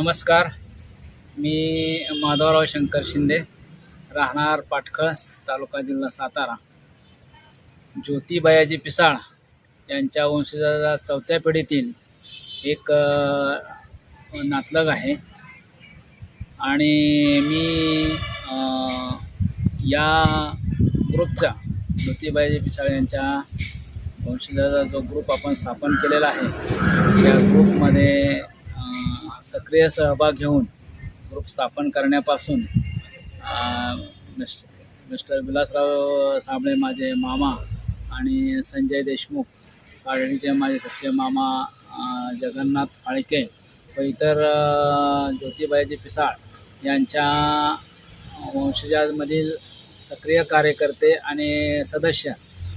नमस्कार. मी माधवराव शंकर शिंदे राहणार पाटखळ तालुका जिल्हा सातारा. ज्योतिबायाजी पिसाळ यांच्या वंशजाच्या चौथ्या पिढीतील एक नातलग आहे. आणि मी या ग्रुपचा ज्योतिबायाजी पिसाळ यांच्या वंशजाचा जो ग्रुप आपण स्थापन केलेला आहे या ग्रुपमध्ये सक्रिय सहभाग घेऊन ग्रुप स्थापन करण्यापासून अ, मिस्टर विलासराव साबळे माझे मामा आणि संजय देशमुख काळणीचे माझे सख्खे मामा जगन्नाथ फाळके व इतर ज्योतिबाईजी पिसाळ यांच्या वंशजामधील सक्रिय कार्यकर्ते आणि सदस्य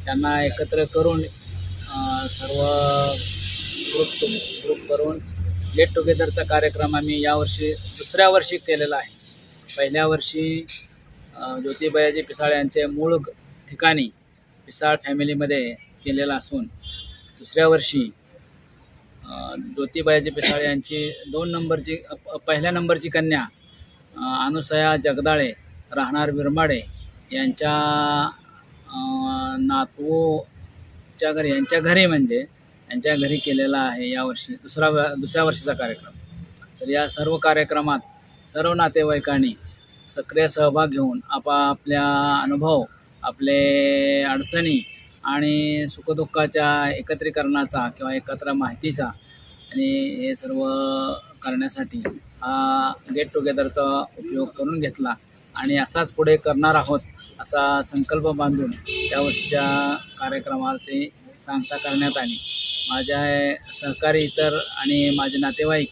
यांना एकत्र करून सर्व ग्रुप ग्रुप करून गेट टुगेदरचा कार्यक्रम आम्ही यावर्षी दुसऱ्या वर्षी केलेला आहे. पहिल्या वर्षी ज्योतिबायाजी पिसाळ यांचे मूळ ठिकाणी पिसाळ फॅमिलीमध्ये केलेला असून दुसऱ्या वर्षी ज्योतिबायाजी पिसाळ यांची दोन नंबरची पहिल्या नंबरची कन्या अनुसया जगदाळे राहणार विरमाडे यांच्या नातूच्या घरी यांच्या घरी म्हणजे यांच्या घरी केलेला आहे यावर्षी दुसरा दुसऱ्या वर्षीचा कार्यक्रम. तर या सर्व कार्यक्रमात सर्व नातेवाईकांनी सक्रिय सहभाग घेऊन आपापल्या अनुभव आपले अडचणी आणि सुखदुःखाच्या एकत्रीकरणाचा किंवा एकत्र माहितीचा आणि हे सर्व करण्यासाठी हा गेट टुगेदरचा उपयोग करून घेतला आणि असाच पुढे करणार आहोत असा संकल्प बांधून त्या वर्षीच्या कार्यक्रमाची सांगता करण्यात आली. माझ्या सहकारी इतर आणि माझे नातेवाईक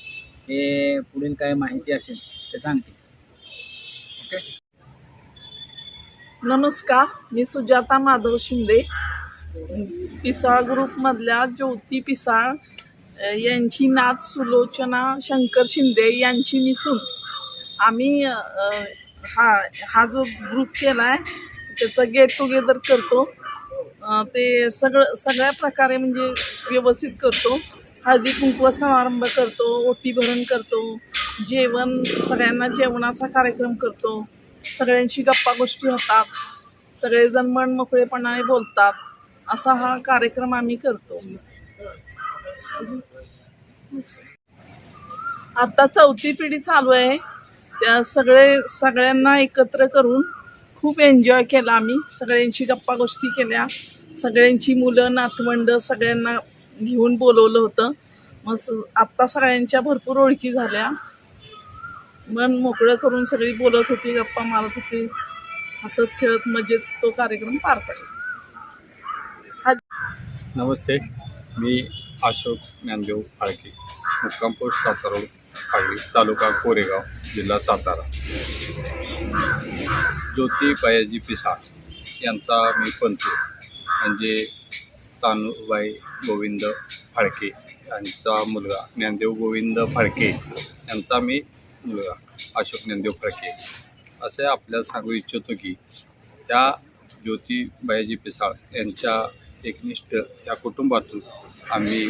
हे पुढील काय माहिती असेल ते सांगतील. ओके? नमस्कार मी सुजाता माधव शिंदे. पिसाळ ग्रुपमधल्या ज्योती पिसाळ यांची नात सुलोचना शंकर शिंदे यांची मिसून आम्ही हा हा जो ग्रुप केला आहे त्याचं गेट टुगेदर करतो. ते सगळं सगळ्या प्रकारे म्हणजे व्यवस्थित करतो. हळदी कुंकू समारंभ करतो ओटी भरण करतो जेवण सगळ्यांना जेवणाचा कार्यक्रम करतो. सगळ्यांशी गप्पा गोष्टी होतात. सगळेजण मन मोकळेपणाने बोलतात. असा हा कार्यक्रम आम्ही करतो. अजून? आता चौथी पिढी चालू आहे. त्या सगळे सगळ्यांना एकत्र करून खूप एन्जॉय केला आम्ही. सगळ्यांशी गप्पा गोष्टी केल्या. सगळ्यांची मुलं नातवंड सगळ्यांना घेऊन बोलवलं होतं. मग आत्ता सगळ्यांच्या भरपूर ओळखी झाल्या. मन मोकळं करून सगळी बोलत होती गप्पा मारत होती. हसत खेळत मजेत तो कार्यक्रम पार पडला. नमस्ते मी अशोक ज्ञानदेव फाळके मुक्काम पोस्ट सातारा तालुका कोरेगाव जिल्हा सातारा. ज्योती बायाजी पिसाळ यांचा मी पंथू म्हणजे तानूबाई गोविंद फाळके यांचा मुलगा. ज्ञानदेव गोविंद फाळके यांचा मी मुलगा अशोक ज्ञानदेव फाळके. असे आपल्याला सांगू इच्छितो की त्या ज्योती बायाजी पिसाळ यांच्या एकनिष्ठ या कुटुंबातून आम्ही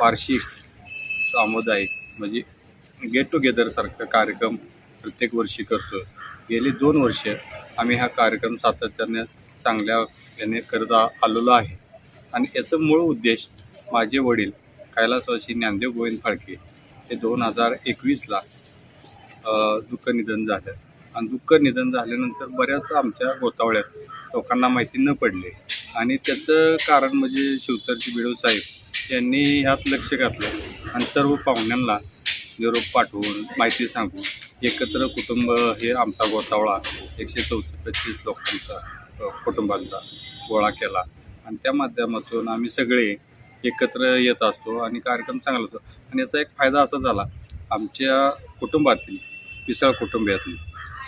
वार्षिक सामुदायिक म्हणजे गेट टुगेदरसारखा कार्यक्रम प्रत्येक वर्षी करतो गेली दोन वर्ष आम्ही हा कार्यक्रम सातत्याने चांगल्या याने करत आलेलो आहे. आणि याचं मूळ उद्देश माझे वडील कैलासवासी ज्ञानदेव गोविंद फाळके हे दोन हजार एकवीसला दुःख निधन झालं. आणि दुःख निधन झाल्यानंतर बऱ्याच आमच्या गोतावळ्यात लोकांना माहिती न पडले. आणि त्याचं कारण म्हणजे शिवतरजी बिडो साहेब यांनी ह्यात लक्ष घातलं. आणि सर्व पाहुण्यांना निरोप पाठवून माहिती सांगून एकत्र कुटुंब हे आमचा गोतावळा एकशे चौतीस पस्तीस लोकांचा कुटुंबांचा गोळा केला. आणि त्या माध्यमातून आम्ही सगळे एकत्र येत असतो आणि कार्यक्रम चांगला होतो. आणि याचा एक फायदा असा झाला आमच्या कुटुंबातील पिसळ कुटुंबियातली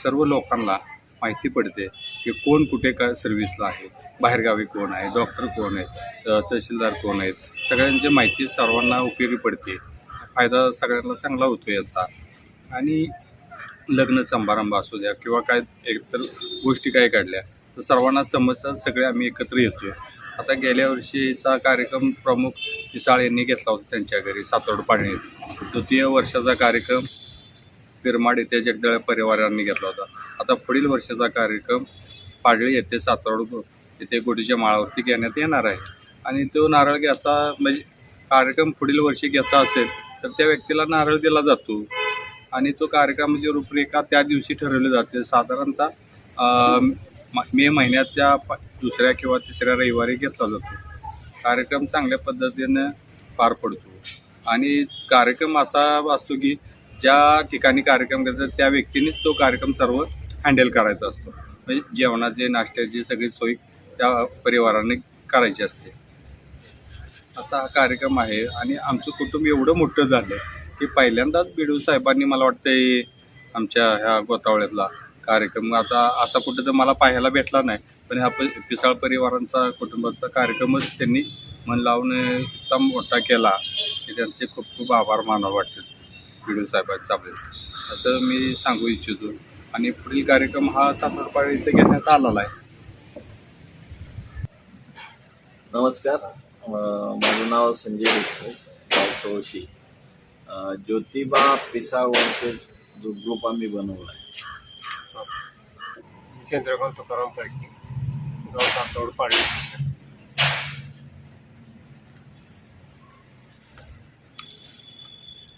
सर्व लोकांना माहिती पडते की कोण कुठे काय सर्व्हिसला आहे बाहेरगावी कोण आहे डॉक्टर कोण आहेत तहसीलदार कोण आहेत सगळ्यांची माहिती सर्वांना उपयोगी पडते. फायदा सगळ्यांना चांगला होतो याचा. आणि लग्न समारंभ असू द्या किंवा काय एकतर गोष्टी काय काढल्या तर सर्वांना समजतात सगळे आम्ही एकत्र येतो आता गेल्या वर्षीचा कार्यक्रम प्रमुख पिसाळ यांनी घेतला होता त्यांच्या घरी सातोड पाळणीत. द्वितीय वर्षाचा कार्यक्रम पिरमाड येथे जगदळ परिवारांनी घेतला होता. आता पुढील वर्षाचा कार्यक्रम पाडळी येथे सातोड येथे गोटीच्या माळावरती घेण्यात येणार आहे. आणि तो नारळ घ्यायचा म्हणजे कार्यक्रम पुढील वर्षी घ्यायचा असेल तर त्या व्यक्तीला नारळ दिला जातो. आणि तो कार्यक्रमाची रूपरेखा त्या दिवशी ठरवली जाते. साधारणतः म- मे महिन्याच्या दुसऱ्या किंवा तिसऱ्या रविवारी घेतला जातो. कार्यक्रम चांगल्या पद्धतीनं पार पडतो. आणि कार्यक्रम असा असतो की ज्या ठिकाणी कार्यक्रम करतात त्या व्यक्तीनेच तो कार्यक्रम सर्व हँडल करायचा असतो. म्हणजे जेवणाची नाश्त्याची सगळी सोय त्या परिवाराने करायची असते. असा हा कार्यक्रम आहे आणि आमचं कुटुंब एवढं मोठं झालं की पहिल्यांदाच बिडू साहेबांनी मला वाटतं आमच्या ह्या गोतावळ्यातला कार्यक्रम. आता असा कुठं तर मला पाहायला भेटला नाही पण ह्या प- पिसाळ परिवारांचा कुटुंबाचा कार्यक्रमच त्यांनी मन लावून इतका मोठा केला की त्यांचे खूप खूप आभार मानावं वाटतात बिडू साहेबांचा आपले. असं मी सांगू इच्छितो. आणि पुढील कार्यक्रम हा सातारपाळी इथे घेण्यात आलेला आहे. नमस्कार. माझं नाव संजय देशमुख गाव सोळशी. ज्योतिबा पिसाळ वंशज जो ग्रुप आम्ही बनवला आहे. चंद्रकांत तुकाराम पाडकी गाव सातवड पाडली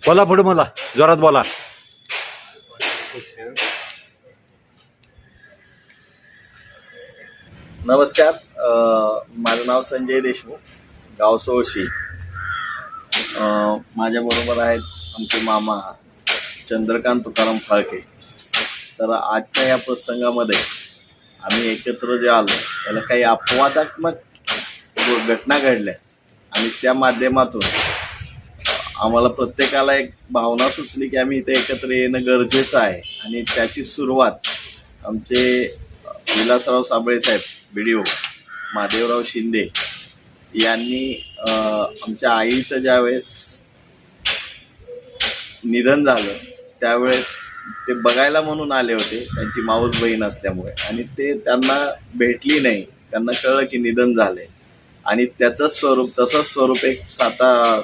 बोला पुढे मला जोरात बोला. नमस्कार अं, माझं नाव संजय देशमुख गाव सोळशी. माझ्याबरोबर आहेत आमचे मामा चंद्रकांत तुकाराम फाळके. तर आजच्या या प्रसंगामध्ये आम्ही एकत्र जे आलो त्याला काही अपवादात्मक घटना घडल्या आणि त्या माध्यमातून आम्हाला प्रत्येकाला एक भावना सुचली की आम्ही इथे एकत्र येणं गरजेचं आहे. आणि त्याची सुरुवात आमचे विलासराव साबळे साहेब B D O Mahadevrao Shinde यांनी आमच्या आईचं ज्यावेळेस निधन झालं त्यावेळेस ते बघायला म्हणून आले होते त्यांची माऊस बहीण असल्यामुळे. आणि ते त्यांना भेटली नाही त्यांना कळलं की निधन झाले आणि त्याचं स्वरूप तसंच स्वरूप एक साता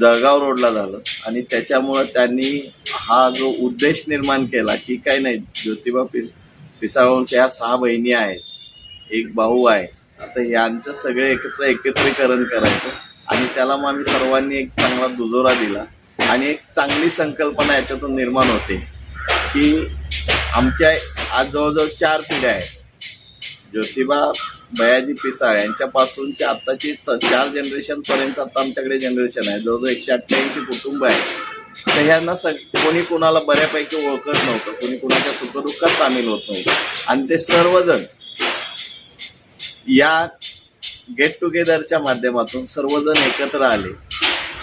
जळगाव रोडला झालं. आणि त्याच्यामुळं त्यांनी हा जो उद्देश निर्माण केला की काय नाही ज्योतिबा पिस पिसाळूंच्या ह्या सहा बहिणी आहेत एक भाऊ आहे आता यांचं सगळे एकत्र एकत्रीकरण करायचं आणि त्याला मग आम्ही सर्वांनी एक चांगला दुजोरा दिला. आणि एक चांगली संकल्पना याच्यातून निर्माण होते की आमच्या आज जवळजवळ चार पिढ्या आहेत. ज्योतिबा बयाजी पिसाळ यांच्यापासूनच्या आत्ताची च- चार जनरेशनपर्यंत आता आमच्याकडे जनरेशन आहे. जवळजवळ एकशे अठ्ठ्याऐंशी कुटुंब आहे तर ह्यांना सग कोणी कुणाला बऱ्यापैकी ओळखत नव्हतं कोणी कुणाच्या सुखदुःखात सामील होत नव्हतं. आणि ते सर्वजण या गेट टुगेदरच्या माध्यमातून सर्वजण एकत्र आले.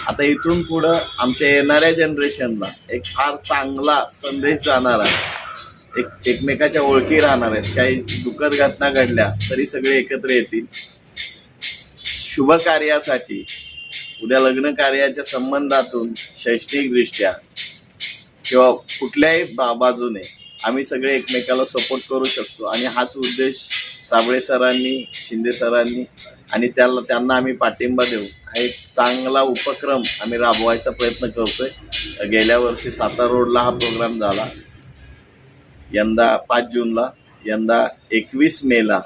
आता इथून पुढं आमच्या येणाऱ्या जनरेशनला एक फार चांगला संदेश जाणार आहे. एक एकमेकाच्या ओळखी राहणार आहेत. काही दुःखद घटना घडल्या तरी सगळे एकत्र येतील. शुभ कार्यासाठी उद्या लग्न कार्याच्या संबंधातून शैक्षणिकदृष्ट्या किंवा कुठल्याही बा बाजूने आम्ही सगळे एकमेकाला सपोर्ट करू शकतो. आणि हाच उद्देश साबळे सरांनी शिंदे सरांनी आणि त्याला त्यांना आम्ही पाठिंबा देऊ. हा एक चांगला उपक्रम आम्ही राबवायचा प्रयत्न करतोय. गेल्या वर्षी सातारा रोडला हा प्रोग्राम झाला. यंदा पाच जूनला यंदा एकवीस मेला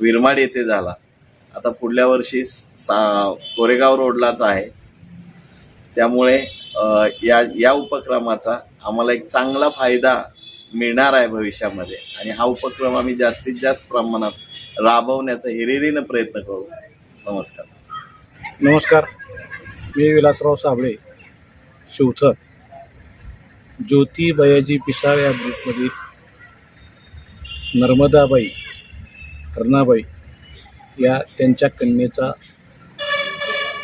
विरमाड येथे झाला. आता पुढल्या वर्षी सा कोरेगाव रोडलाच आहे. त्यामुळे या या उपक्रमाचा आम्हाला एक चांगला फायदा मिळणार आहे भविष्यामध्ये. आणि हा उपक्रम आम्ही जास्तीत जास्त प्रमाणात राबवण्याचा हिरिरीनं प्रयत्न करू. नमस्कार. नमस्कार. मी विलासराव साबळे शिवथर. ज्योती बयाजी पिसाळ या ग्रुपमधील नर्मदाबाई हरणाबाई या त्यांच्या कन्येचा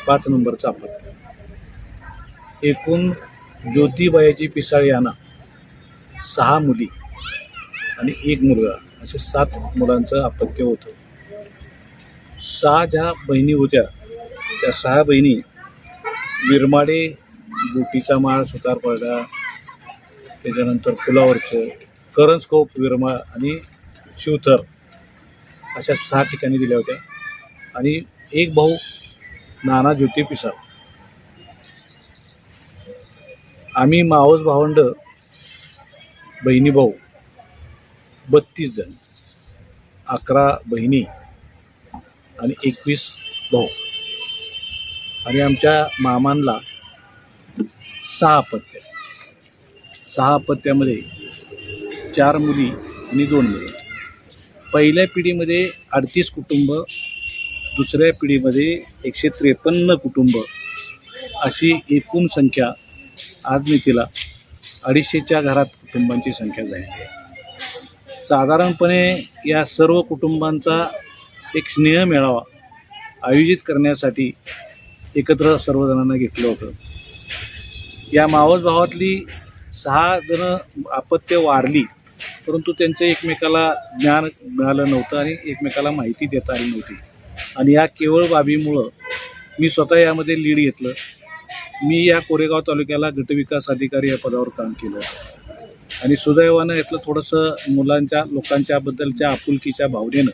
पाच नंबरचा अपत्य एकूण ज्योतीबायाजी पिसाळ यांना सहा मुली आणि एक मुलगा असे सात मुलांचं अपत्य होतं. सहा ज्या बहिणी होत्या त्या सहा बहिणी विरमाडे बोटीचा माळ सुतारपाडा त्याच्यानंतर फुलावरचं करंजकोप विरमा आणि शिवथर अशा सहा ठिकाणी दिल्या होत्या. आणि एक भाऊ नाना ज्योती पिसाळ. आम्ही मावस भावंड बहिणी भाऊ बत्तीस जण अकरा बहिणी आणि एकवीस भाऊ. आणि आमच्या मामांना सहा अपत्य सहा अपत्यामध्ये चार मुली आणि दोन मुली. पहिल्या पिढीमध्ये अडतीस कुटुंब दुसऱ्या पिढीमध्ये एकशे त्रेपन्न कुटुंब. अशी एकूण संख्या आज तिला अडीचशेच्या घरात कुटुंबांची संख्या झाली आहे. साधारणपणे या सर्व कुटुंबांचा एक स्नेह मेळावा आयोजित करण्यासाठी एकत्र सर्वजणांना घेतलं होतं. या मावस भावातली सहा जण आपत्य वारली परंतु त्यांचं एकमेकाला ज्ञान मिळालं नव्हतं आणि एकमेकाला माहिती देता आली नव्हती. आणि या केवळ बाबीमुळं मी स्वतः यामध्ये लीड घेतलं. मी या कोरेगाव तालुक्याला गटविकास अधिकारी या पदावर काम केलं. आणि सुदैवानं यातलं थोडंसं मुलांच्या लोकांच्याबद्दलच्या आपुलकीच्या भावनेनं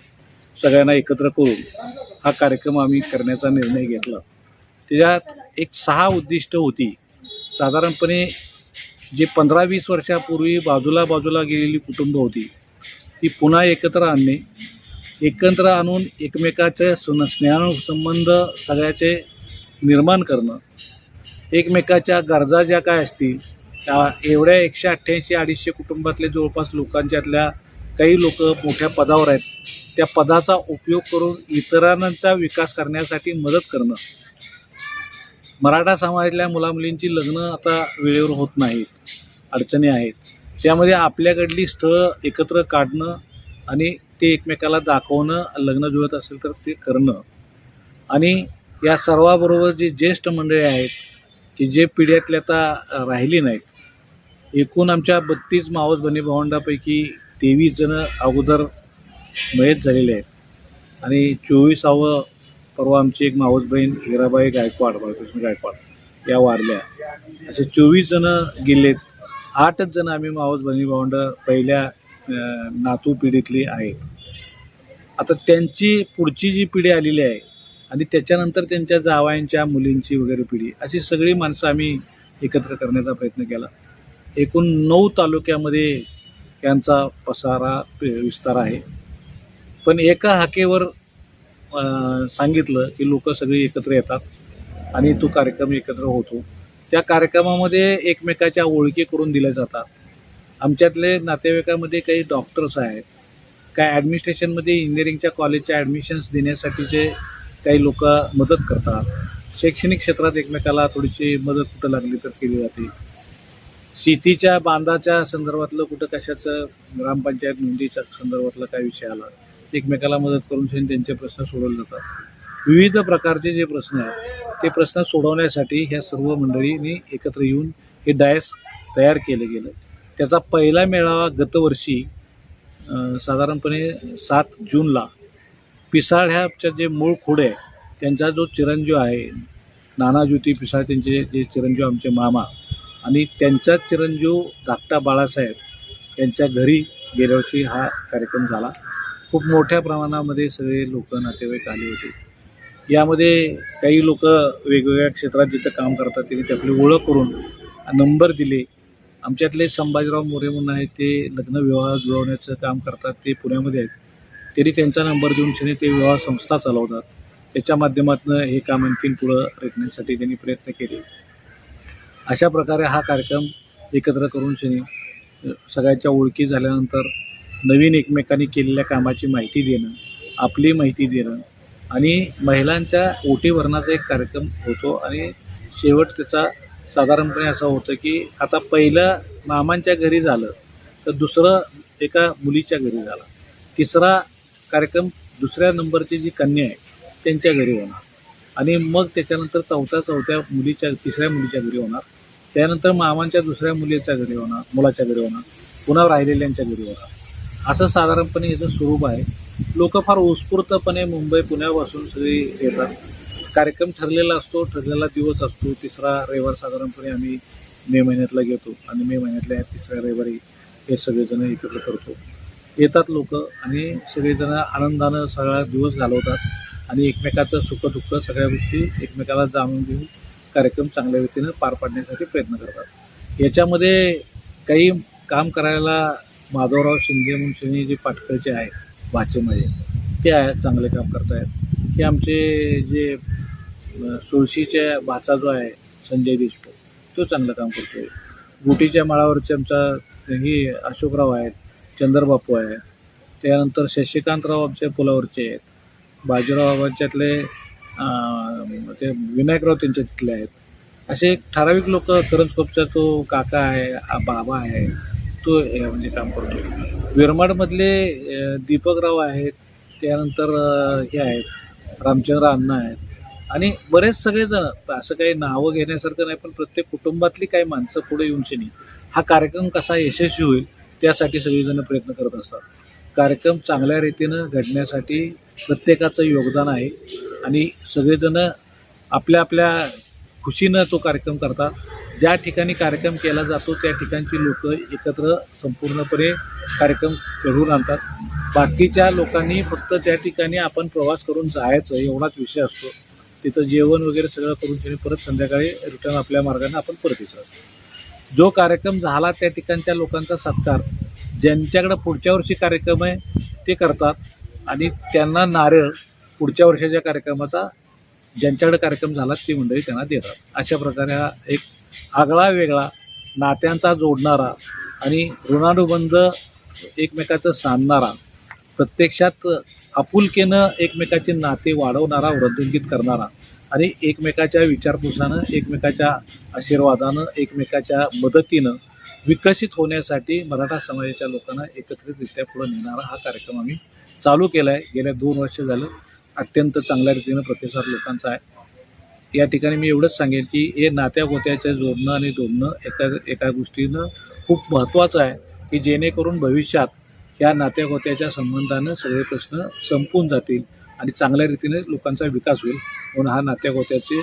सगळ्यांना एकत्र करून हा कार्यक्रम आम्ही करण्याचा निर्णय घेतला. त्याच्यात एक सहा उद्दिष्ट होती. साधारणपणे जे पंधरा वीस वर्षापूर्वी बाजूला बाजूला गेलेली कुटुंब होती ती पुन्हा एकत्र आणणे एकत्र आणून एकमेकाचे सुन स्नेहसंबंध सगळ्याचे निर्माण करणं एकमेकाच्या गरजा ज्या काय असतील त्या एवढ्या एकशे अठ्ठ्याऐंशी अडीचशे कुटुंबातले जवळपास लोकांच्यातल्या काही लोक मोठ्या पदावर आहेत. त्या पदाचा उपयोग करून इतरांचा विकास करण्यासाठी मदत करणं. मराठा समाजातल्या मुलामुलींची लग्न आता वेळेवर होत नाहीत. अडचणी आहेत. त्यामध्ये आपल्याकडली स्थळं एकत्र काढणं आणि ते एकमेकाला दाखवणं लग्न जुळत असेल तर ते करणं. आणि या सर्वाबरोबर जे ज्येष्ठ मंडळी आहेत की जे पिढ्यातल्या आता राहिली नाहीत एकूण आमच्या बत्तीस मावस बनी भावंडापैकी तेवीस जणं अगोदर मयत झालेले आहेत. आणि चोवीसावं परवा आमची एक मावस बहीण हिराबाई गायकवाड बाळकृष्ण गायकवाड या वारल्या. असे चोवीस जणं गेलेत. आठच जण आम्ही मावस बहिणी भावंड पहिल्या नातू पिढीतली आहेत. आता त्यांची पुढची जी पिढी आलेली आहे आणि त्याच्यानंतर त्यांच्या जावायांच्या मुलींची वगैरे पिढी अशी सगळी माणसं आम्ही एकत्र करण्याचा प्रयत्न केला. एकूण नऊ तालुक्यामध्ये यांचा पसारा विस्तार आहे. पण एका हाकेवर सांगितलं की लोक सगळी एकत्र येतात आणि तो कार्यक्रम एकत्र होतो. त्या कार्यक्रमामध्ये एकमेकाच्या ओळखी करून दिल्या जातात. आमच्यातले नातेवाईकामध्ये काही डॉक्टर्स आहेत. काय ॲडमिनिस्ट्रेशनमध्ये इंजिनिअरिंगच्या कॉलेजच्या ॲडमिशन्स देण्यासाठीचे काही लोक मदत करतात. शैक्षणिक क्षेत्रात एकमेकाला थोडीशी मदत कुठं लागली तर केली जाते. शेतीच्या बांधाच्या संदर्भातलं कुठं कशाचं ग्रामपंचायत नोंदीच्या संदर्भातला काय विषय आला? एकमेकाला मदत करून त्यांचे प्रश्न सोडवले जातात. विविध प्रकारचे जे प्रश्न आहेत ते प्रश्न सोडवण्यासाठी ह्या सर्व मंडळींनी एकत्र येऊन हे डायस तयार केलं गेलं. त्याचा पहिला मेळावा गतवर्षी साधारणपणे सात जूनला पिसाळ ह्याच्या जे मूळ खोडे आहे त्यांचा जो चिरंजीव आहे नाना ज्योती पिसाळ त्यांचे जे चिरंजीव आमचे मामा आणि त्यांचाच चिरंजीव धाकटा बाळासाहेब यांच्या घरी गेल्या वर्षी हा कार्यक्रम झाला. खूप मोठ्या प्रमाणामध्ये सगळे लोक नातेवाईक आले होते. यामध्ये काही लोक वेगवेगळ्या क्षेत्रात जिथं काम करतात त्यांनी ते आपली ओळख करून नंबर दिले. आमच्यातले संभाजीराव मोरे म्हणून आहेत ते लग्न विवाह जुळवण्याचं काम करतात ते पुण्यामध्ये आहेत. तरी त्यांचा नंबर देऊन शनी ते विवाह संस्था चालवतात. त्याच्या माध्यमातून हे काम आणखीन पुढं रेखण्यासाठी त्यांनी प्रयत्न केले. अशा प्रकारे हा कार्यक्रम एकत्र करून शनी सगळ्यांच्या ओळखी झाल्यानंतर नवीन एकमेकांनी केलेल्या कामाची माहिती देणं आपली माहिती देणं आणि महिलांच्या ओटीभरणाचा एक कार्यक्रम होतो आणि शेवट त्याचा साधारणपणे असं होतं की आता पहिलं मामांच्या घरी झालं तर दुसरं एका मुलीच्या घरी झालं. तिसरा कार्यक्रम दुसऱ्या नंबरची जी कन्या आहे त्यांच्या घरी होणार. आणि मग त्याच्यानंतर चौथ्या चौथ्या मुलीच्या तिसऱ्या मुलीच्या घरी होणार. त्यानंतर मामांच्या दुसऱ्या मुलीच्या घरी होणार मुलाच्या घरी होणार पुन्हा राहिलेल्यांच्या घरी होणार. असं साधारणपणे याचं स्वरूप आहे. लोक फार उत्स्फूर्तपणे मुंबई पुण्यापासून सगळी येतात. कार्यक्रम ठरलेला असतो ठरलेला दिवस असतो. तिसरा रविवार साधारणपणे आम्ही मे महिन्यातला घेतो आणि मे महिन्यातल्या तिसऱ्या रविवारी हे सगळेजण एकत्र करतो. येतात लोक आणि सगळेजण आनंदानं सगळा दिवस घालवतात आणि एकमेकाचं सुखदुःख सगळ्या गोष्टी एकमेकाला जाणून घेऊन कार्यक्रम चांगल्या रीतीनं पार पाडण्यासाठी प्रयत्न करतात. याच्यामध्ये काही काम करायला माधवराव शिंदे म्हणून जे पाटकळचे आहेत भाचेमध्ये ते आहे चांगले काम करतायत. हे आमचे जे सुळशीच्या भाचा जो आहे संजय देशमुख तो चांगलं काम करतो आहे गुटीच्या माळावरचे आमचा ही अशोकराव आहेत चंद्रबापू आहे त्यानंतर शशिकांतराव आमच्या पुलावरचे आहेत. बाजीरावांच्यातले ते विनायकराव त्यांच्या तिथले आहेत. असे एक ठराविक लोक करंजकोपचा तो काका आहे बाबा आहे तो म्हणजे काम करतो. विरमाडमधले दीपकराव आहेत त्यानंतर हे आहेत रामचंद्र अण्णा आहेत. आणि बरेच सगळेजण असं काही नावं घेण्यासारखं नाही पण प्रत्येक कुटुंबातली काही माणसं पुढे येऊन शनी. हा कार्यक्रम कसा यशस्वी होईल त्यासाठी सगळेजण प्रयत्न करत असतात. कार्यक्रम चांगल्या रीतीनं घडण्यासाठी प्रत्येकाचं योगदान आहे. आणि सगळेजणं आपल्या आपल्या खुशीनं तो कार्यक्रम करतात. ज्या ठिकाणी कार्यक्रम केला जातो त्या ठिकाणची लोक एकत्र संपूर्णपणे कार्यक्रम घडवून आणतात. बाकीच्या लोकांनी फक्त त्या ठिकाणी आपण प्रवास करून जायचं एवढाच विषय असतो. तिथं जेवण वगैरे सगळं करून त्यांनी परत संध्याकाळी रिटर्न आपल्या मार्गाने आपण परत येतो जो कार्यक्रम झाला त्या ठिकाणच्या लोकांचा सत्कार ज्यांच्याकडं पुढच्या वर्षी कार्यक्रम आहे ते करतात. आणि त्यांना नारळ पुढच्या वर्षाच्या कार्यक्रमाचा ज्यांच्याकडे कार्यक्रम झाला ती मंडळी त्यांना देतात. अशा प्रकारे हा एक आगळा वेगळा नात्यांचा जोडणारा आणि ऋणानुबंध एकमेकाचं सांधणारा प्रत्यक्षात आपुलकेनं एकमेकाचे नाते वाढवणारा वृद्धिंकित करणारा आणि एकमेकाच्या विचारपुसानं एकमेकाच्या आशीर्वादानं एकमेकाच्या मदतीनं विकसित होण्यासाठी मराठा समाजाच्या लोकांना एकत्रितरित्या पुढे नेणारा हा कार्यक्रम आम्ही चालू केला आहे गेल्या दोन वर्ष झालं अत्यंत चांगल्या रीतीनं प्रतिसाद लोकांचा आहे. या ठिकाणी मी एवढंच सांगेन की हे नात्या गोत्याचं जोडणं आणि जोडणं एका एका गोष्टीनं खूप महत्त्वाचं आहे की जेणेकरून भविष्यात या नात्या गोत्याच्या संबंधानं सगळे प्रश्न संपून जातील आणि चांगल्या रीतीने लोकांचा विकास होईल म्हणून हा नात्या गोत्याचे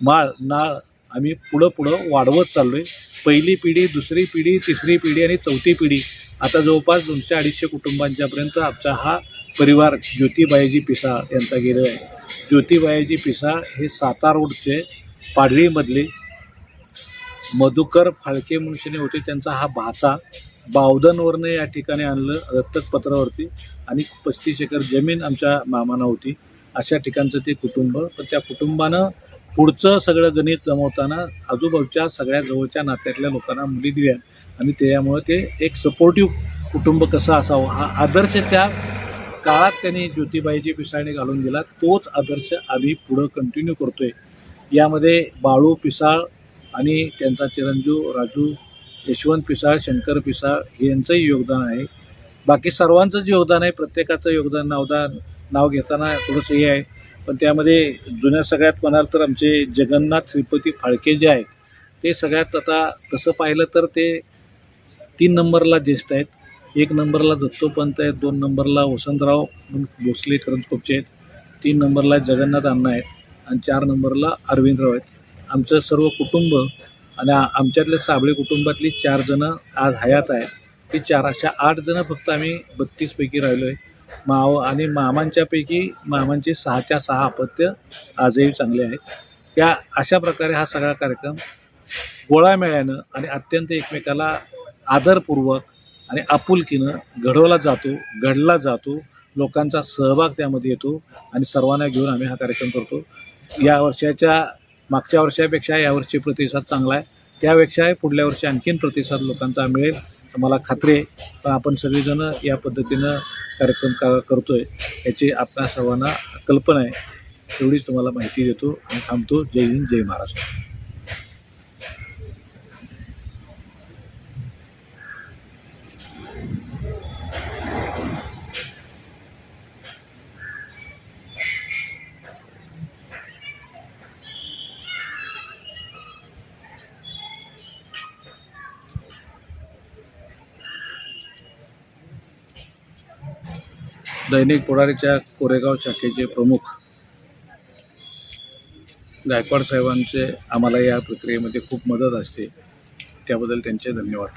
माळ नाळ आम्ही पुढं पुढं वाढवत चाललो आहे पहिली पिढी दुसरी पिढी तिसरी पिढी आणि चौथी पिढी आता जवळपास दोनशे अडीचशे कुटुंबांच्यापर्यंत आमचा हा परिवार ज्योतिबायाजी पिसाळ यांचा गेलेला आहे. ज्योतिबायाजी पिसाळ हे सातार रोडचे पाडळीमधले मधुकर फाळके मनुष्यने होते. त्यांचा हा भाचा बावधनवरनं या ठिकाणी आणलं दत्तकपत्रावरती आणि पस्तीस एकर जमीन आमच्या मामाना होती. अशा ठिकाणचं ते कुटुंब. तर त्या कुटुंबानं पुढचं सगळं गणित जमवताना आजूबाजूच्या सगळ्या जवळच्या नात्यातल्या लोकांना मुली दिल्या. आणि त्यामुळं ते एक सपोर्टिव्ह कुटुंब कसं असावं? हा आदर्श त्या काळात त्यांनी ज्योतिबाईची पिसाळणी घालून दिला तोच आदर्श आम्ही पुढं कंटिन्यू करतो आहे यामध्ये बाळू पिसाळ आणि त्यांचा चिरंजीव राजू यशवंत पिसाळ शंकर पिसाळ हे यांचंही योगदान आहे. बाकी सर्वांचंच योगदान आहे प्रत्येकाचं योगदान नावदान नाव घेताना थोडंसं हे आहे. पण त्यामध्ये जुन्या सगळ्यात म्हणाल तर आमचे जगन्नाथ श्रीपती फाळके जे आहेत ते सगळ्यात आता तसं पाहिलं तर ते तीन नंबरला ज्येष्ठ आहेत. एक नंबरला दत्तोपंत आहेत दोन नंबरला वसंतराव म्हणून भोसले करंजकोपचे आहेत. तीन नंबरला जगन्नाथ अण्णा आहेत आणि चार नंबरला अरविंदराव आहेत. आमचं सर्व कुटुंब आणि आमच्यातल्या साबळे कुटुंबातली चार जणं आज हयात आहेत. ती चार अशा आठ जणं फक्त आम्ही बत्तीसपैकी राहिलो आहे माव आणि मामांच्यापैकी मामांचे सहाच्या सहा अपत्य आजही चांगले आहेत. या अशा प्रकारे हा सगळा कार्यक्रम गोळा मेळ्यानं आणि अत्यंत एकमेकाला आदरपूर्वक आणि आपुलकीनं घडवला जातो घडला जातो लोकांचा सहभाग त्यामध्ये येतो आणि सर्वांना घेऊन आम्ही हा कार्यक्रम करतो. या वर्षाच्या मागच्या वर्षापेक्षा यावर्षी प्रतिसाद चांगला आहे. त्यापेक्षा पुढल्या वर्षी आणखीन प्रतिसाद लोकांचा मिळेल मला खात्री आहे. पण आपण सगळेजणं या पद्धतीनं कार्यक्रम का करतो आहे याची आपल्या सर्वांना कल्पना आहे. तेवढीच तुम्हाला माहिती देतो आणि थांबतो. जय हिंद जय महाराष्ट्र. दैनिक पुढारीच्या कोरेगाव शाखेचे प्रमुख गायकवाड साहेबांचे आम्हाला या प्रक्रियेमध्ये खूप मदत असते. त्याबद्दल त्यांचे धन्यवाद.